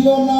You know.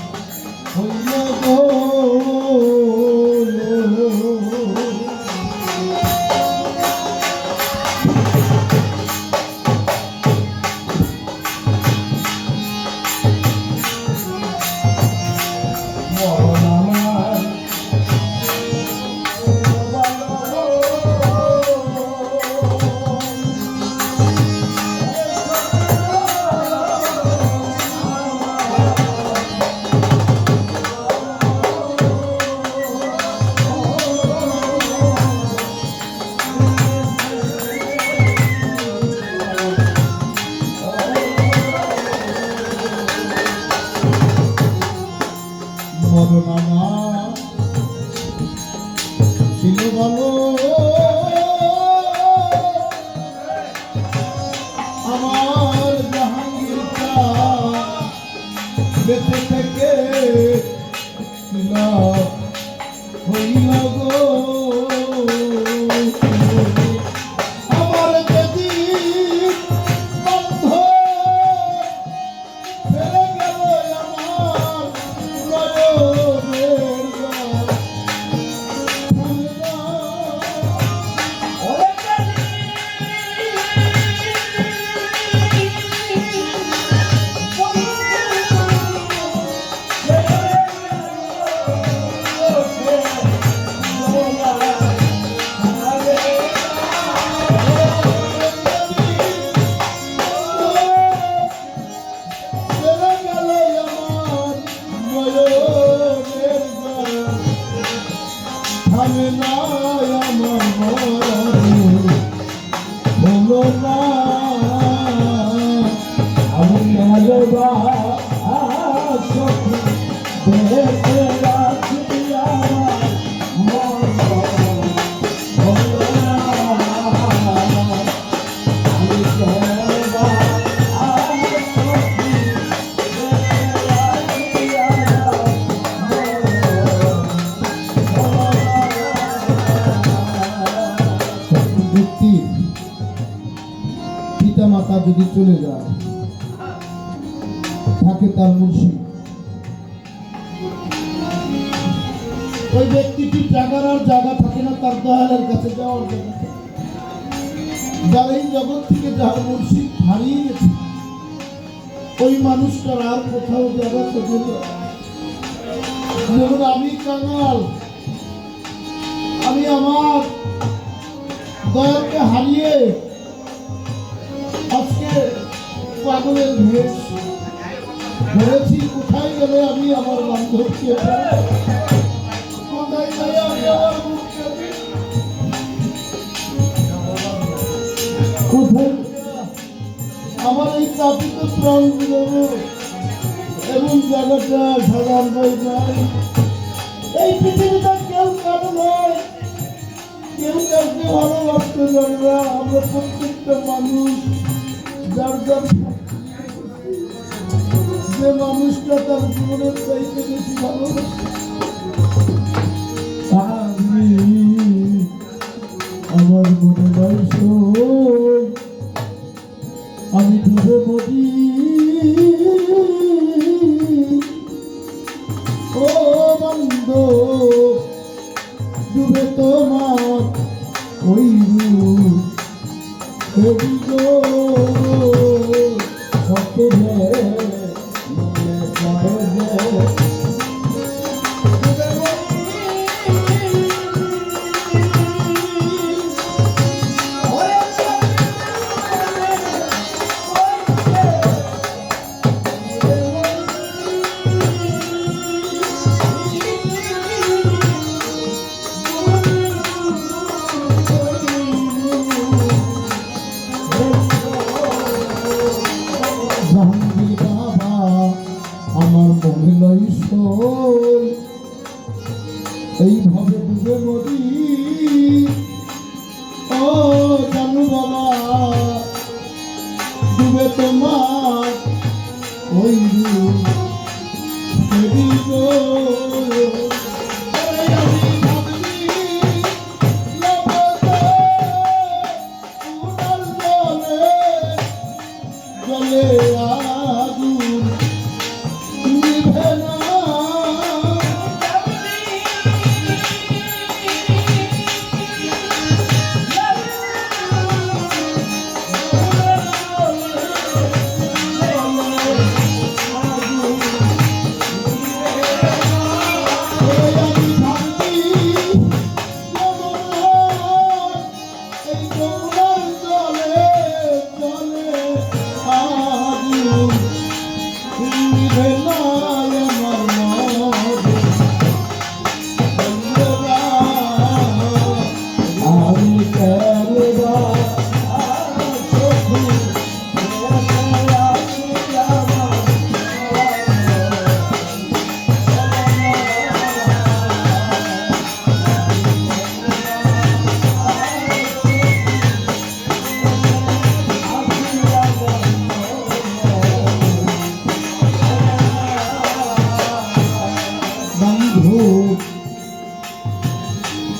forma যদি চলে যায়, থাকে তার মুর্শিদ ওই ব্যক্তিটি জাগার আর জায়গা থাকে না, তার দয়ালের কাছে যাওয়ার জন্য যারা এই জগৎ থেকে যার মুর্শিদ হারিয়ে গেছে, ওই মানুষটার আর কোথাও জায়গা থেকে যায় আমি কাঙাল, আমি আমার দয়াকে হারিয়ে পাগলের ভেষ ধরেছি কোথায় গেলে আমি আমার বান্ধবকে আমার এই তাপিত প্রাণ এবং জায়গাটা সাধারণ ভাই নাই এই পৃথিবীটা কেউ কারও নয় কেউ কাউকে ভালোবাসতে জানে না। আমরা প্রত্যেকটা মানুষ, যার যার যে মানুষটা তার জীবনের চাইতে বেশি ভালোবাসে। আমি আমার মনে আমি ডুবে মরি মহিলাই সই এইভাবে ডুবে মরি ও জানু বাবা ডুবে তোমার ওই গো।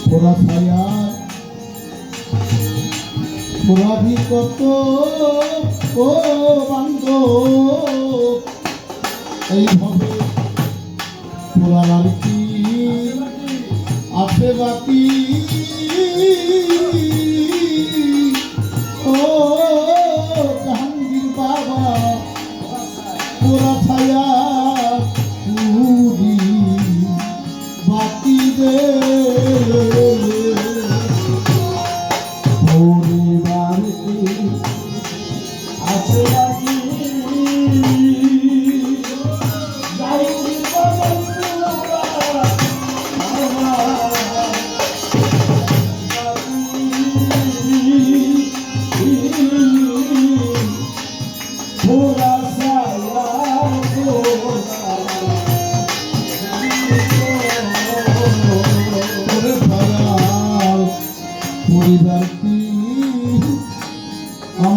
তোরা ছায়া তোরা ভি কত ও বান্ধ এইভাবে পোড়া আর কি আছে বাকি।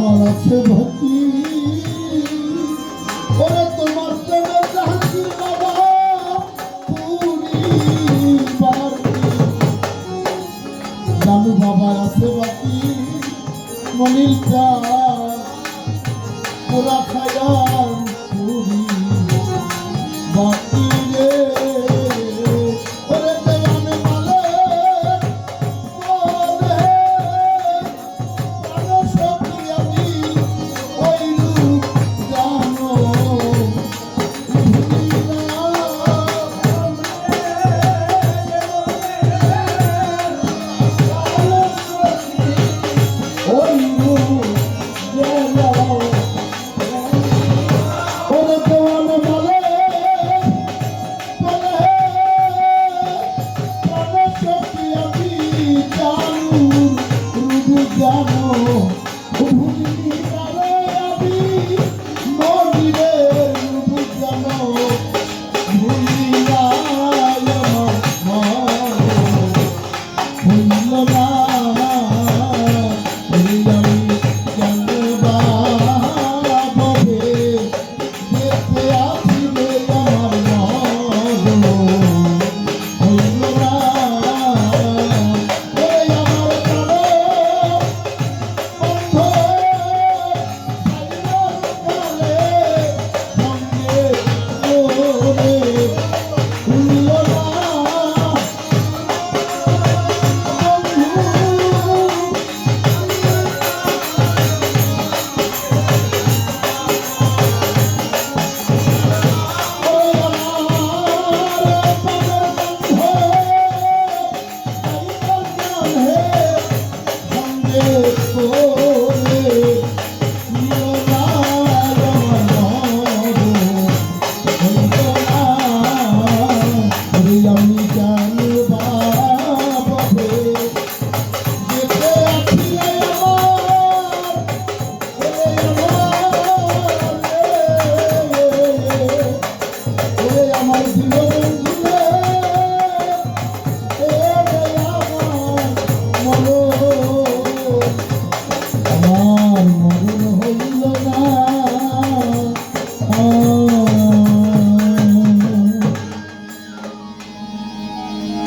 আমার আছে ভক্তি। ওরে তোমার বাবা আছে